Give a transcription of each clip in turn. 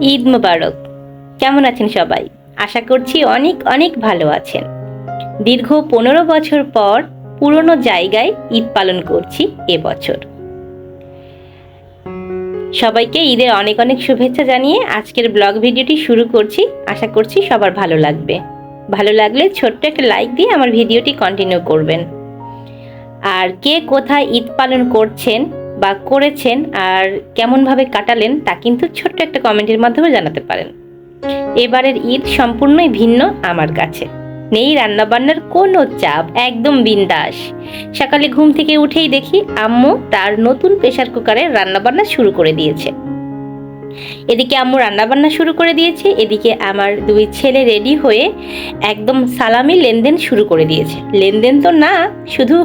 ঈদ মোবারক। কেমন আছেন সবাই? আশা করছি অনেক অনেক ভালো আছেন। দীর্ঘ পনেরো বছর পর পুরনো জায়গায় ঈদ পালন করছি এবছর সবাইকে ঈদের অনেক অনেক শুভেচ্ছা জানিয়ে আজকের ব্লগ ভিডিওটি শুরু করছি। আশা করছি সবার ভালো লাগবে। ভালো লাগলে ছোট্ট একটা লাইক দিয়ে আমার ভিডিওটি কন্টিনিউ করবেন। আর কে কোথায় ঈদ পালন করছেন বা করেছেন আর কেমনভাবে কাটালেন তা কিন্তু ছোট্ট একটা কমেন্টের মাধ্যমে জানাতে পারেন। এবারের ঈদ সম্পূর্ণই ভিন্ন আমার কাছে। নেই রান্নাবান্নার কোনো চাপ, একদম বিন্দাস। সকালে ঘুম থেকে উঠেই দেখি আম্মু তার নতুন প্রেসার কুকারে রান্নাবান্না শুরু করে দিয়েছে। এদিকে আম্মু রান্নাবান্না শুরু করে দিয়েছে, এদিকে আমার দুই ছেলে রেডি হয়ে একদম সালামি লেনদেন শুরু করে দিয়েছে। লেনদেন তো না, শুধু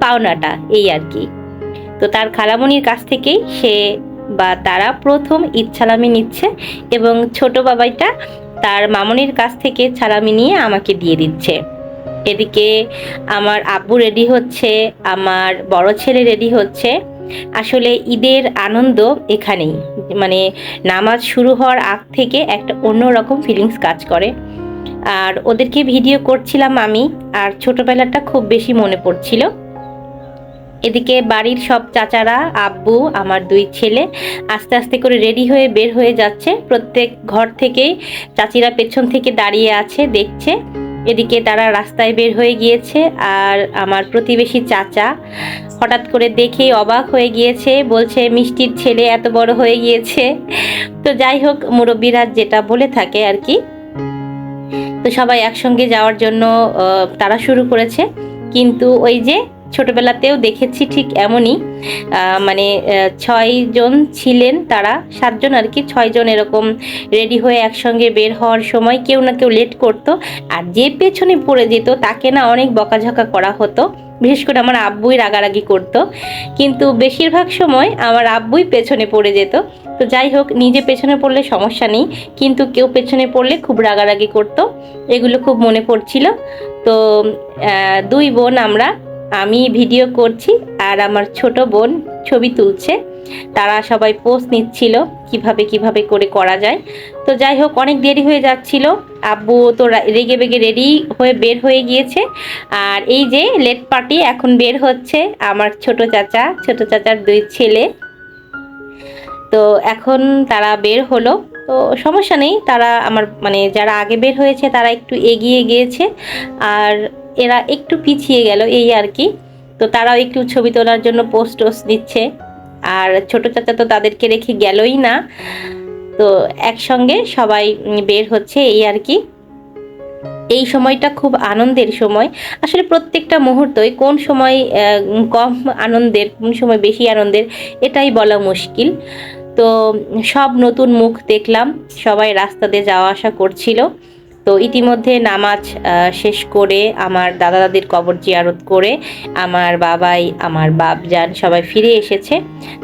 পাওনাটা, এই আর কি। তো তার খালামণির কাছ থেকেই সে বা তারা প্রথম ঈদ সালামি নিচ্ছে এবং ছোট বাবাইটা তার মামনির কাছ থেকে ছালামি নিয়ে আমাকে দিয়ে দিচ্ছে। এদিকে আমার আব্বু রেডি হচ্ছে, আমার বড় ছেলে রেডি হচ্ছে। আসলে ঈদের আনন্দ এখানেই মানে নামাজ শুরু হওয়ার আগ থেকে একটা অন্যরকম ফিলিংস কাজ করে। আর ওদেরকে ভিডিও করছিলাম আমি, আর ছোটবেলাটা খুব বেশি মনে পড়ছিল। এদিকে বাড়ির সব চাচারা, আব্বু, আমার দুই ছেলে আস্তে আস্তে করে রেডি হয়ে বের হয়ে যাচ্ছে। প্রত্যেক ঘর থেকেই চাচিরা পেছন থেকে দাঁড়িয়ে আছে, দেখছে। এদিকে তারা রাস্তায় বের হয়ে গিয়েছে আর আমার প্রতিবেশী চাচা হঠাৎ করে দেখে অবাক হয়ে গিয়েছে, বলছে, মিষ্টির ছেলে এত বড় হয়ে গিয়েছে। তো যাই হোক, মুরব্বীরা যেটা বলে থাকে আর কি। তো সবাই একসঙ্গে যাওয়ার জন্য তারা শুরু করেছে। কিন্তু ওই যে ছোটবেলাতেও দেখেছি ঠিক এমনই। মানে ছয়জন ছিলেন তারা সাতজন আর কি ছয়জন এরকম রেডি হয়ে একসঙ্গে বের হওয়ার সময় কেউ না কেউ লেট করতো। আর যে পেছনে পড়ে যেত, তাকে না অনেক বকাঝকা করা হতো। বিশেষ করে আমার আব্বুই রাগারাগি করতো। কিন্তু বেশিরভাগ সময় আমার আব্বুই পেছনে পড়ে যেত। তো যাই হোক, নিজে পেছনে পড়লে সমস্যা নেই। কিন্তু কেউ পেছনে পড়লে খুব রাগারাগি করতো। এগুলো খুব মনে পড়ছিল। তো দুই বোন আমরা আমি ভিডিও করছি আর আমার ছোট বোন ছবি তুলছে। তারা সবাই পোস্ট নিচ্ছিল কীভাবে কীভাবে করে করা যায়। তো যাই হোক, অনেক দেরি হয়ে যাচ্ছিল। আব্বু তো রেগে বেগে রেডি হয়ে বের হয়ে গিয়েছে। আর এই যে লেট পার্টি এখন বের হচ্ছে আমার ছোট চাচা, ছোট চাচার দুই ছেলে। তো এখন তারা বের হলো। তো সমস্যা নেই, তারা আমার মানে যারা আগে বের হয়েছে তারা একটু এগিয়ে গিয়েছে। আর এরা একটু পিছিয়ে গেল এই আর কি। তো তারাও একটু ছবি তোলার জন্য পোস্ট টোস্ট দিচ্ছে। আর ছোট চাচা তো তাদেরকে রেখে গেলই না। তো একসঙ্গে সবাই বের হচ্ছে এই আর কি। এই সময়টা খুব আনন্দের সময়। আসলে প্রত্যেকটা মুহূর্তই কোন সময় কম আনন্দের, কোন সময় বেশি আনন্দের, এটাই বলা মুশকিল। তো সব নতুন মুখ দেখলাম। সবাই রাস্তা দিয়ে যাওয়া আসা করছিল। তো ইতিমধ্যে নামাজ শেষ করে আমার দাদা দাদির কবর জিয়ারত করে আমার বাবাই, আমার বাপজান সবাই ফিরে এসেছে।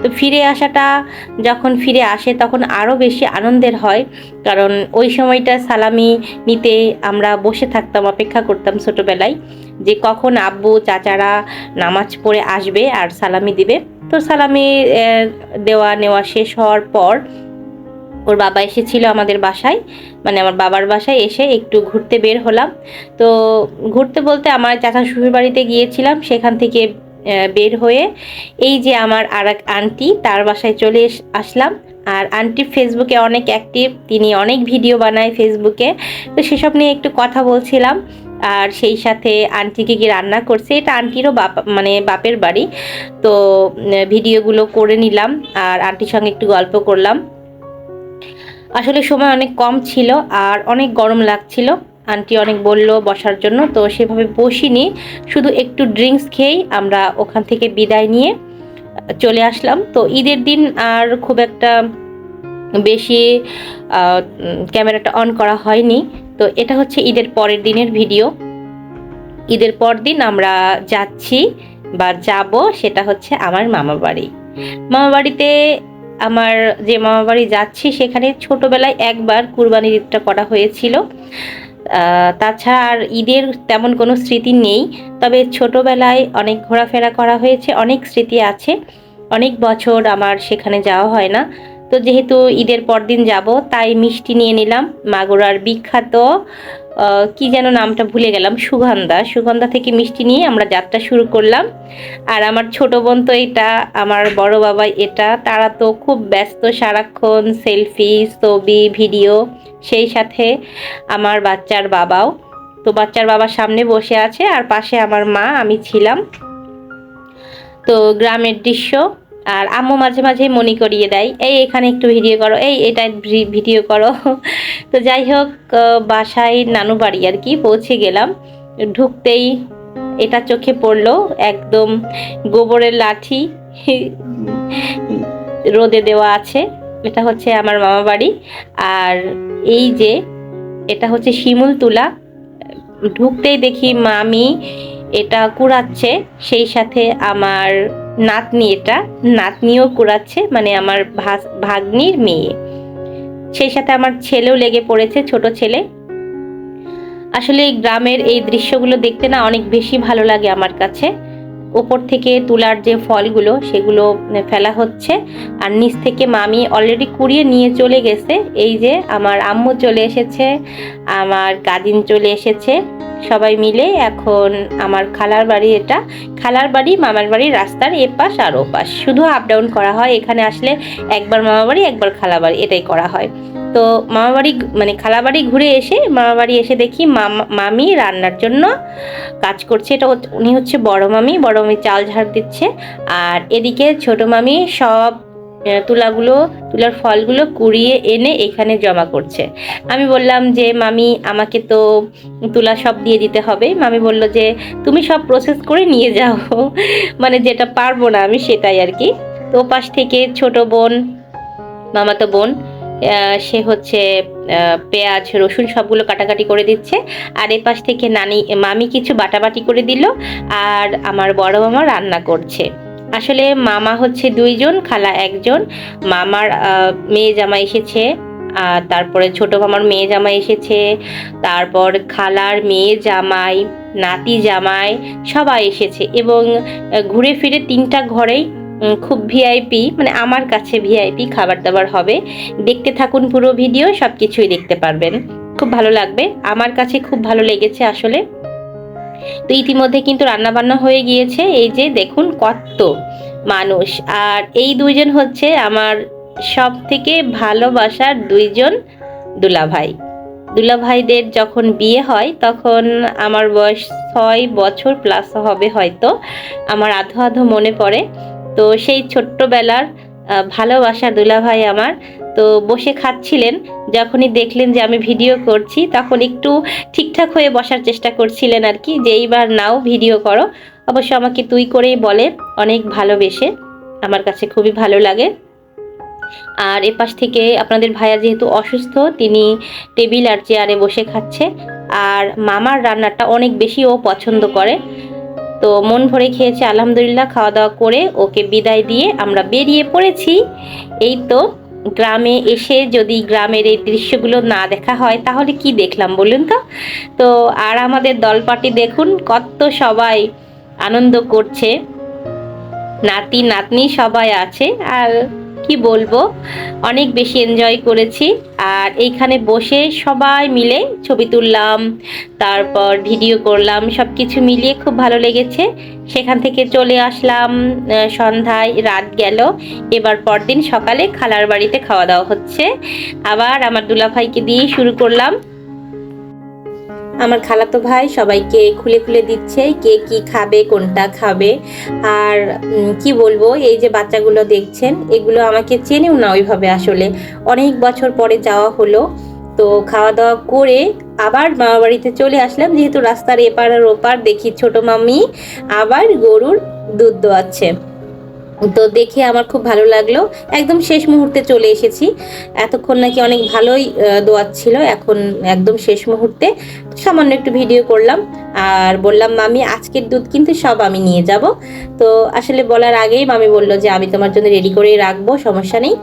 তো ফিরে আসাটা যখন ফিরে আসে তখন আরও বেশি আনন্দের হয়, কারণ ওই সময়টা সালামি নিতে আমরা বসে থাকতাম, অপেক্ষা করতাম ছোটোবেলায় যে কখন আব্বু, চাচারা নামাজ পড়ে আসবে আর সালামি দিবে। তো সালামি দেওয়া নেওয়া শেষ হওয়ার পর ওর বাবা এসেছিল আমাদের বাসায় মানে আমার বাবার বাসায় এসে একটু ঘুরতে বের হলাম। তো ঘুরতে বলতে আমার চাচা শ্বশুর বাড়িতে গিয়েছিলাম, সেখান থেকে বের হয়ে এই যে আমার আর এক আন্টি, তার বাসায় চলে আসলাম। আর আন্টি ফেসবুকে অনেক অ্যাক্টিভ, তিনি অনেক ভিডিও বানায় ফেসবুকে। তো সেসব নিয়ে একটু কথা বলছিলাম। আর সেই সাথে আন্টিকে কি রান্না করছে, এটা আন্টিরও বাপ মানে বাপের বাড়ি। তো ভিডিওগুলো করে নিলাম, আর আন্টির সঙ্গে একটু গল্প করলাম। আসলে সময় অনেক কম ছিল আর অনেক গরম লাগছিল। আন্টি অনেক বলল বসার জন্য তো সেভাবে বসিনি। শুধু একটু ড্রিঙ্কস খেয়েই আমরা ওখান থেকে বিদায় নিয়ে চলে আসলাম। তো ঈদের দিন আর খুব একটা বেশি ক্যামেরাটা অন করা হয়নি। তো এটা হচ্ছে ঈদের পরের দিনের ভিডিও। ঈদের পর দিন আমরা যাচ্ছি বা যাব সেটা হচ্ছে আমার মামা বাড়ি। মামা বাড়িতে আমার যে মামা বাড়ি যাচ্ছি, সেখানে ছোটবেলায় একবার কুরবানির ঈদটা করা হয়েছিল। তাছাড়া আর ঈদের তেমন কোনো স্মৃতি নেই, তবে ছোটবেলায় অনেক ঘোরাফেরা করা হয়েছে, অনেক স্মৃতি আছে। অনেক বছর আমার সেখানে যাওয়া হয় না। তো যেহেতু ঈদের পরদিন যাব, তাই মিষ্টি নিয়ে নিলাম, মাগুরার বিখ্যাত কি যেন নামটা ভুলে গেলাম, সুগন্ধা। সুগন্ধা থেকে মিষ্টি নিয়ে আমরা যাত্রা শুরু করলাম। আর আমার ছোট বোন তো এটা, আমার বড় বাবা এটা। তারা তো খুব ব্যস্ত সারাক্ষণ, সেলফি, ছবি, ভিডিও। সেই সাথে আমার বাচ্চার বাবাও। তো বাচ্চার বাবার সামনে বসে আছে, আর পাশে আমার মা, আমি ছিলাম। তো গ্রামের দৃশ্য। আর আম্মু মাঝে মাঝে মনে করিয়ে দেয়, এই এখানে একটু ভিডিও করো, এই এটা ভিডিও করো। তো যাই হোক বাসায় নানু বাড়ি আর কি, পৌঁছে গেলাম। ঢুকতেই এটা চোখে পড়ল একদম গোবরের লাঠি, রোদে দেওয়া আছে। এটা হচ্ছে আমার মামা বাড়ি। আর এই যে, এটা হচ্ছে শিমুল তুলা। ঢুকতেই দেখি মামি এটা কুড়াচ্ছে, সেই সাথে আমার নাতনি এটা, নাতনিও কুড়াচ্ছে মানে আমার ভাগ্নির মেয়ে। সেই সাথে আমার ছেলেও লেগে পড়েছে, ছোট ছেলে। আসলে এই গ্রামের এই দৃশ্যগুলো দেখতে না অনেক বেশি ভালো লাগে আমার কাছে। ওপর থেকে তুলার যে ফলগুলো, সেগুলো ফেলা হচ্ছে। আর নিচ থেকে মামি অলরেডি কুড়িয়ে নিয়ে চলে গেছে। এই যে আমার আম্মু চলে এসেছে, আমার কাজিন চলে এসেছে। সবাই মিলে এখন আমার খালার বাড়ি এটা, খালার বাড়ি, মামার বাড়ির রাস্তার এপাশ আর ওপাশ। শুধু আপ ডাউন করা হয়, এখানে আসলে একবার মামা বাড়ি, একবার খালা বাড়ি, এটাই করা হয়। তো মামা বাড়ি মানে খালা বাড়ি ঘুরে এসে মামা বাড়ি এসে দেখি মামা রান্নার জন্য কাজ করছে। এটা উনি হচ্ছে বড় মামি বড় মামি চাল ঝাড় দিচ্ছে। আর এদিকে ছোট মামি সব তুলাগুলো, তুলার ফলগুলো কুড়িয়ে এনে এখানে জমা করছে। আমি বললাম যে, মামি, আমাকে তো তুলা সব দিয়ে দিতে হবে। মামি বলল যে, তুমি সব প্রসেস করে নিয়ে যাও। মানে যেটা পারব না আমি সেটাই আর কি। তো পাশ থেকে ছোট বোন, মামাতো বোন সে হচ্ছে পেঁয়াজ, রসুন সবগুলো কাটাকাটি করে দিচ্ছে। আর এ পাশ থেকে নানি, মামি কিছু বাটাবাটি করে দিল আর আমার বড় মামা রান্না করছে। আসলে মামা হচ্ছে দুইজন, খালা একজন। মামার মেয়ে জামা এসেছে, আর তারপরে ছোট মামার মেয়ে জামাই এসেছে, তারপর খালার মেয়ে জামাই, নাতি জামাই সবাই এসেছে এবং ঘুরে ফিরে তিনটা ঘরেই খুব ভিআইপি মানে আমার কাছে ভিআইপি খাবার দাবার হবে। দেখতে থাকুন পুরো ভিডিও সব কিছুই দেখতে পারবেন। খুব ভালো লাগবে। আমার কাছে খুব ভালো লেগেছে আসলে। তো ইতিমধ্যে কিন্তু রান্না বান্না হয়ে গিয়েছে। এই যে দেখুন কত মানুষ। আর এই দুইজন হচ্ছে আমার সব থেকে ভালোবাসার দুইজন দুলাভাই। দুলাভাইদের যখন বিয়ে হয়, তখন আমার বয়স ছয় বছর প্লাস হবে হয়তো। আমার আধো আধো মনে পড়ে। তো সেই ছোট্টবেলার ভালোবাসা দুলাভাই আমার, তো বসে খাচ্ছিলেন, যখনই দেখলেন যে আমি ভিডিও করছি, তখন একটু ঠিকঠাক হয়ে বসার চেষ্টা করছিলেন আর কি, যে এইবার নাও ভিডিও করো। অবশ্য আমাকে তুই করেই বলে, অনেক ভালোবেসে, আমার কাছে খুবই ভালো লাগে। আর এপাশ থেকে আপনাদের ভাইয়া যেহেতু অসুস্থ, তিনি টেবিল আর চেয়ারে বসে খাচ্ছে। আর মামার রান্নাটা অনেক বেশি ও পছন্দ করে। তো মন ভরে খেয়েছে, আলহামদুলিল্লাহ খাওয়া দাওয়া করে ওকে বিদায় দিয়ে আমরা বেরিয়ে পড়েছি। এই তো গ্রামে এসে যদি গ্রামের এই দৃশ্যগুলো না দেখা হয়, তাহলে কি দেখলাম বলুন তো? তো আর আমাদের দলপাটি দেখুন কত সবাই আনন্দ করছে। নাতি, নাতনি সবাই আছে, আর কি বলব? অনেক বেশি এনজয় করেছি। আর এইখানে বসে সবাই মিলে ছবি তুললাম, তারপর ভিডিও করলাম সব কিছু মিলিয়ে খুব ভালো লেগেছে। সেখান থেকে চলে আসলাম সন্ধ্যায়, রাত গেল। এবার পরদিন সকালে খালার বাড়িতে খাওয়া দাওয়া হচ্ছে। আবার আমার দুলাভাইকে দিয়ে শুরু করলাম। আমার খালাতো ভাই সবাইকে খুলে খুলে দিচ্ছে, কে কি খাবে, কোনটা খাবে। আর কি বলব, এই যে বাচ্চাগুলো দেখছেন, এগুলো আমাকে চেনেও না ওইভাবে আসলে। অনেক বছর পরে যাওয়া হলো, তো খাওয়া দাওয়া করে আবার মামা বাড়িতে চলে আসলাম, যেহেতু রাস্তার এপার আর ওপার দেখি ছোট মামি, আবার গরুর দুধ দোয়াচ্ছে। তো দেখে আমার খুব ভালো লাগল। একদম শেষ মুহূর্তে চলে এসেছি। এতক্ষণ নাকি অনেক ভালোই দোয়াচ্ছিল এখন একদম শেষ মুহূর্তে সামান্য একটু ভিডিও করলাম। আর বললাম, মামি, আজকের দুধ কিন্তু সব আমি নিয়ে যাব। তো আসলে বলার আগেই মামি বলল যে, আমি তোমার জন্য রেডি করেই রাখব, সমস্যা নেই।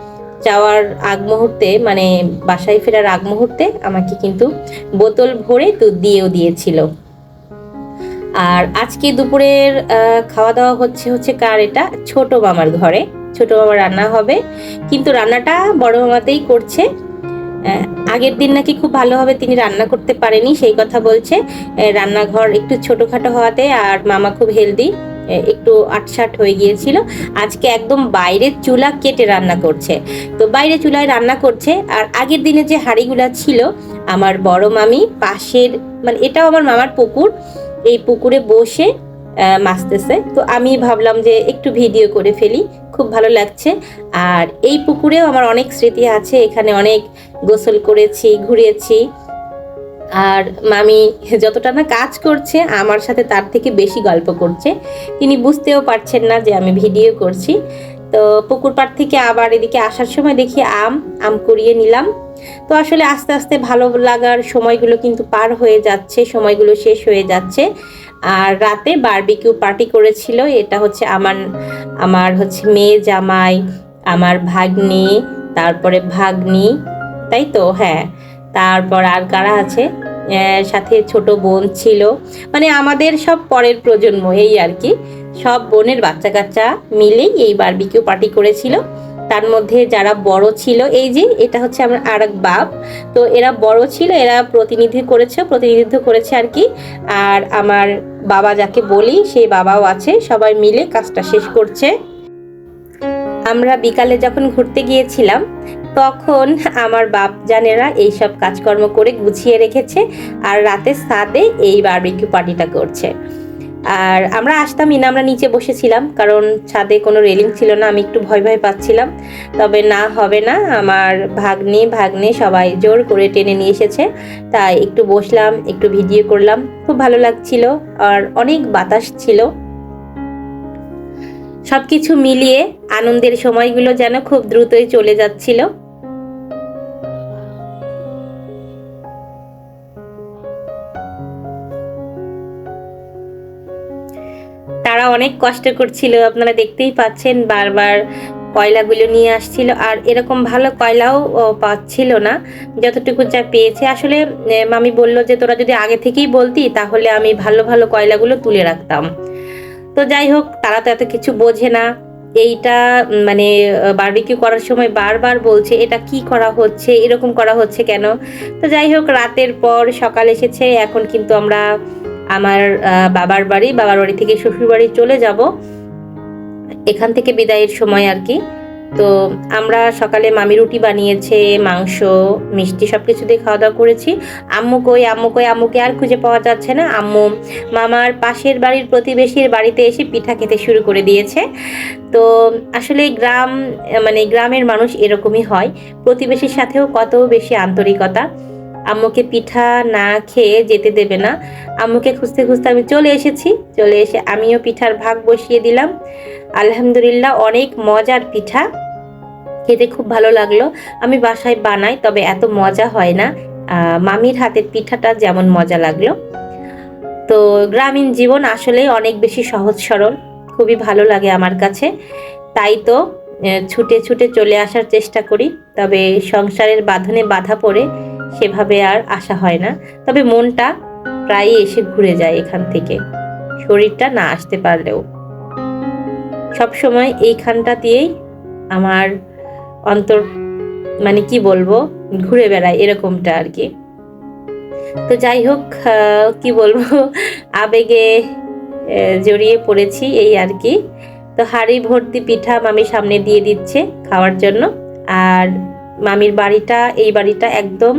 যাওয়ার আগ মুহূর্তে মানে বাসায় ফেরার আগ মুহূর্তে আমাকে কিন্তু বোতল ভরে দুধ দিয়েও দিয়েছিল। আর আজকে দুপুরের খাওয়া দাওয়া হচ্ছে হচ্ছে কার এটা? ছোট মামার ঘরে। ছোট মামা রান্না হবে। কিন্তু রান্নাটা বড় মামাতেই করছে। আগের দিন নাকি খুব ভালোভাবে তিনি রান্না করতে পারেনি, সেই কথা বলছে। রান্নাঘর একটু ছোটোখাটো হওয়াতে আর মামা খুব হেলদি। একটু আটসাট হয়ে গিয়েছিল। আজকে একদম বাইরের চুলা কেটে রান্না করছে। তো বাইরে চুলায় রান্না করছে। আর আগের দিনে যে হাঁড়িগুলা ছিল, আমার বড় মামি পাশের মানে এটাও আমার মামার পুকুর। এই পুকুরে বসে মাছতেছে। তো আমি ভাবলাম যে একটু ভিডিও করে ফেলি, খুব ভালো লাগছে। আর এই পুকুরেও আমার অনেক স্মৃতি আছে, এখানে অনেক গোসল করেছি, ঘুরেছি। আর মামি যতটা না কাজ করছে, আমার সাথে তার থেকে বেশি গল্প করছে। তিনি বুঝতেও পারছেন না যে আমি ভিডিও করছি। তো পুকুর পাড় থেকে আবার এদিকে আসার সময় দেখি আম আম কুড়িয়ে নিলাম। তো আসলে আস্তে আস্তে ভালো লাগার সময়গুলো কিন্তু পার হয়ে যাচ্ছে, সময়গুলো শেষ হয়ে যাচ্ছে। আর রাতে বারবিকিউ পার্টি করেছিল, এটা হচ্ছে আমার আমার হচ্ছে মেয়ে জামাই, আমার ভাগ্নি, তারপরে ভাগ্নি, তাই তো? হ্যাঁ তারপর আর কারা আছে? সাথে ছোট বোন ছিল। মানে আমাদের সব পরের প্রজন্ম, এই আর কি। সব বোনের বাচ্চা কাচ্চা মিলেই এই বার্বিকিউ পার্টি করেছিল। তার মধ্যে যারা বড় ছিল, এই যে এটা হচ্ছে আমার আর এক বাপ। তো এরা বড় ছিল, এরা প্রতিনিধি করেছে, প্রতিনিধিত্ব করেছে আর কি। আর আমার বাবা যাকে বলি সেই বাবাও আছে, সবাই মিলে কাজটা শেষ করছে। আমরা বিকালে যখন ঘুরতে গিয়েছিলাম, তখন আমার বাপ জানেরা এইসব কাজকর্ম করে গুছিয়ে রেখেছে আর রাতে সাদে এই বারবিকিউ পার্টিটা করছে। আর আমরা আসতামই না, আমরা নিচে বসেছিলাম, কারণ ছাদে কোনো রেলিং ছিল না, আমি একটু ভয় ভয় পাচ্ছিলাম। তবে না, হবে না, আমার ভাগ্নে ভাগ্নে সবাই জোর করে টেনে নিয়ে এসেছে, তাই একটু বসলাম, একটু ভিডিও করলাম, খুব ভালো লাগছিল। আর অনেক বাতাস ছিল। সবকিছু মিলিয়ে আনন্দের সময়গুলো যেন খুব দ্রুতই চলে যাচ্ছিল। তারা অনেক কষ্ট করছিল, আপনারা দেখতেই পাচ্ছেন বারবার কয়লাগুলো নিয়ে আসছিল, আর এরকম ভালো কয়লাও পাচ্ছিল না, যতটুকু যা পেয়েছে। আসলে মামি বলল যে, তোরা যদি আগে থেকেই বলতি, তাহলে আমি ভালো ভালো কয়লাগুলো তুলে রাখতাম। তো যাই হোক, তারা তো এত কিছু বোঝে না। এইটা মানে বারবিকিউ করার সময় বারবার বলছে, এটা কি করা হচ্ছে? এরকম করা হচ্ছে কেন? তো যাই হোক, রাতের পর সকাল এসেছে। এখন কিন্তু আমরা আমার বাবার বাড়ি বাবার বাড়ি থেকে শ্বশুর বাড়ি চলে যাব। এখান থেকে বিদায়ের সময় আর কি। তো আমরা সকালে মামি রুটি বানিয়েছে, মাংস, মিষ্টি সব কিছু দিয়ে খাওয়া দাওয়া করেছি। আম্মু কই আম্মু কই, আম্মুকে আর খুঁজে পাওয়া যাচ্ছে না। আম্মু মামার পাশের বাড়ির প্রতিবেশীর বাড়িতে এসে পিঠা খেতে শুরু করে দিয়েছে। তো আসলে গ্রাম মানে গ্রামের মানুষ এরকমই হয়। প্রতিবেশীর সাথেও কত বেশি আন্তরিকতা। আম্মুকে পিঠা না খেয়ে যেতে দেবে না। আম্মুকে খুঁজতে খুঁজতে আমি চলে এসেছি। চলে এসে আমিও পিঠার ভাগ বসিয়ে দিলাম। আলহামদুলিল্লাহ অনেক মজার পিঠা। খেতে খুব ভালো লাগল। আমি বাসায় বানাই, তবে এত মজা হয় না। মামির হাতের পিঠাটা যেমন মজা লাগল। তো গ্রামীণ জীবন আসলে অনেক বেশি সহজ সরল। খুবই ভালো লাগে আমার কাছে। তাই তো ছুটে ছুটে চলে আসার চেষ্টা করি। তবে সংসারের বাঁধনে বাধা পড়ে সেভাবে আর আসা হয় না। তবে মনটা প্রায়ই এসে ঘুরে যায় এখান থেকে। শরীরটা না আসতে পারলেও। সব সময় এইখানটা দিয়েই আমার অন্তর মানে কি বলব, ঘুরে বেড়ায় এরকমটা আর কি। তো যাই হোক কি বলব, আবেগে জড়িয়ে পড়েছি এই আর কি। তো হাড়ি ভর্তি পিঠা মামি সামনে দিয়ে দিচ্ছে খাওয়ার জন্য। আর মামির বাড়িটা, এই বাড়িটা একদম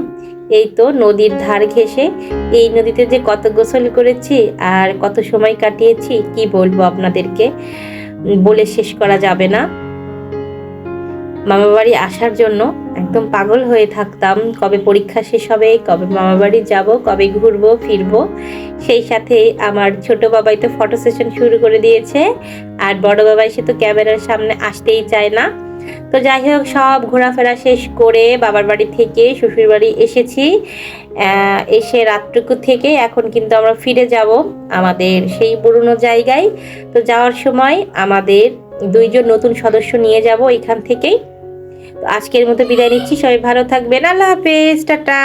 এই তো নদীর ধার ঘেঁষে। এই নদীতে যে কত গোসল করেছি আর কত সময় কাটিয়েছি, কি বলব আপনাদেরকে? বলে শেষ করা যাবে না। মামা বাড়ি আসার জন্য একদম পাগল হয়ে থাকতাম। কবে পরীক্ষা শেষ হবে, কবে মামা বাড়ি যাব, কবে ঘুরবো, ফিরবো। সেই সাথে আমার ছোট বাবাই তো ফটো সেশন শুরু করে দিয়েছে। আর বড় বাবাই সে তো ক্যামেরার সামনে আসতেই চায় না। তো যাই হোক, সব ঘোরাফেরা শেষ করে বাবার বাড়ি থেকে শ্বশুর বাড়ি এসেছি। এসে রাতটুকু থেকে এখন কিন্তু আমরা ফিরে যাব আমাদের সেই পুরনো জায়গায়। তো যাওয়ার সময় আমাদের দুইজন নতুন সদস্য নিয়ে যাব এখান থেকেই। আজকের মতো বিদায় নিচ্ছি। সবাই ভালো থাকবেন। আল্লাহ হাফেজ। টাটা।